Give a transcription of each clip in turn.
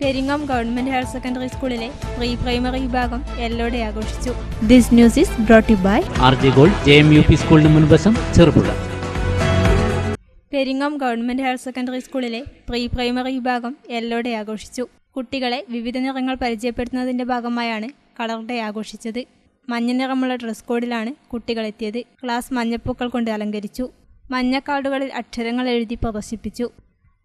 Peringome government higher secondary സ്കൂളിലെ pre primary വിഭാഗം എല്ലോടെ ആഘോഷിച്ചു. This news is brought by R J Gold J M U P സ്കൂളിന് മുൻവശം Cherupuzha. Peringome government higher secondary സ്കൂളിലെ pre primary വിഭാഗം എല്ലോടെ ആഘോഷിച്ചു. കുട്ടികളെ വിവിധ നിറങ്ങൾ പരിചയപ്പെടുത്തുന്നതിന്റെ ഭാഗമായാണ് കളർ ഡേ ആഘോഷിച്ചത്. മഞ്ഞ നിറമുള്ള ഡ്രസ് കോഡിലാണ് കുട്ടികൾ എത്തിയത്. ക്ലാസ് മഞ്ഞപ്പൂക്കൾ കൊണ്ട് അലങ്കരിച്ചു. മഞ്ഞ കാർഡുകളിൽ അക്ഷരങ്ങൾ എഴുതി പ്രദർശിപ്പിച്ചു.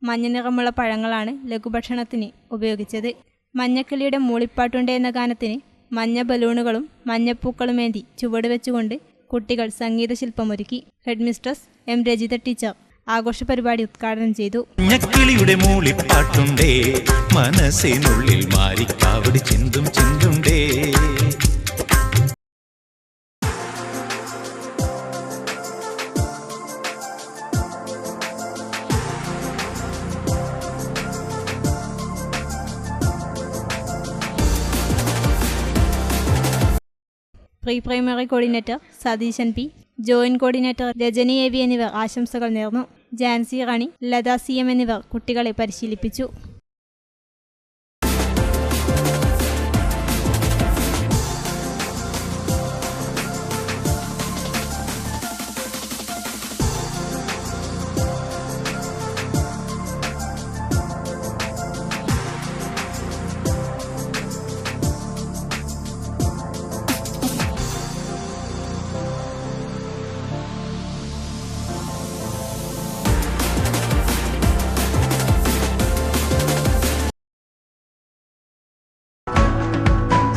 മഞ്ഞ നിറമുള്ള പഴങ്ങളാണ് ലഘുഭക്ഷണത്തിന് ഉപയോഗിച്ചത്. മഞ്ഞക്കിളിയുടെ മൂളിപ്പാട്ടുണ്ട് എന്ന ഗാനത്തിന് മഞ്ഞ ബലൂണുകളും മഞ്ഞപ്പൂക്കളുമേന്തി ചുവട് വെച്ചുകൊണ്ട് കുട്ടികൾ സംഗീത ശില്പമൊരുക്കി. ഹെഡ്മിസ്ട്രസ് എം രജിത ടീച്ചർ ആഘോഷ പരിപാടി ഉദ്ഘാടനം ചെയ്തു. മഞ്ഞക്കിളിയുടെ മൂളിപ്പാട്ടുണ്ടേ മനസ്സിനുള്ളിൽ മാറിക്കാവടി ചിന്തും ചിന്തുണ്ടേ pre primary coordinator Satheesan P joint coordinator Rajani A V എന്നിവർ ആശംസകൾ നേർന്നു. ജാൻസി റാണി ലത സി എം എന്നിവർ കുട്ടികളെ പരിശീലിപ്പിച്ചു.